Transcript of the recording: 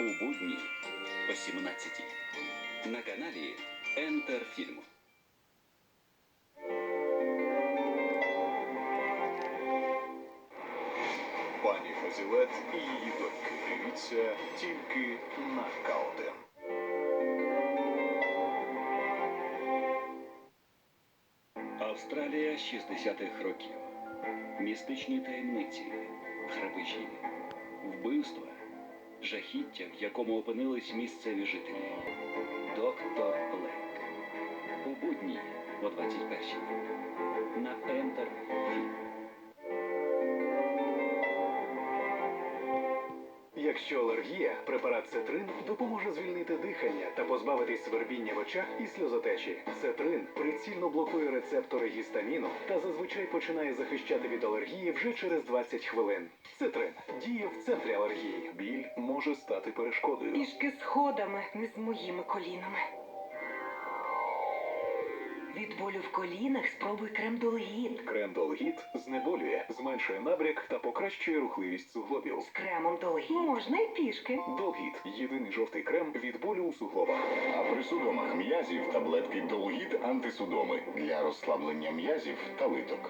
У будні о 17 на каналі Ентер Фільм. Пані Фазілет і її доньки. Дивіться тільки на К1. Австралія 60-х років. Містичні таємниці, грабежі, вбивства, Жахіття, в якому опинились місцеві жителі. Доктор Блек. У будні о 21-й. на Ентер Якщо алергія, препарат Цетрин допоможе звільнити позбавитись свербіння в очах і сльозотечі. Цетрин прицільно блокує рецептори гістаміну та зазвичай починає захищати від алергії вже через 20 хвилин. Цетрин діє в центрі алергії. Біль може стати перешкодою. Пішки сходами, не з моїми колінами. Від болю в колінах спробуй крем Долгіт. Крем Долгіт знеболює, зменшує набряк та покращує рухливість суглобів. З кремом Долгіт. Можна й пішки. Довгіт єдиний жовтий крем від болю у суглобах. А при судомах м'язів таблетки довгіт антисудоми для розслаблення м'язів та литок.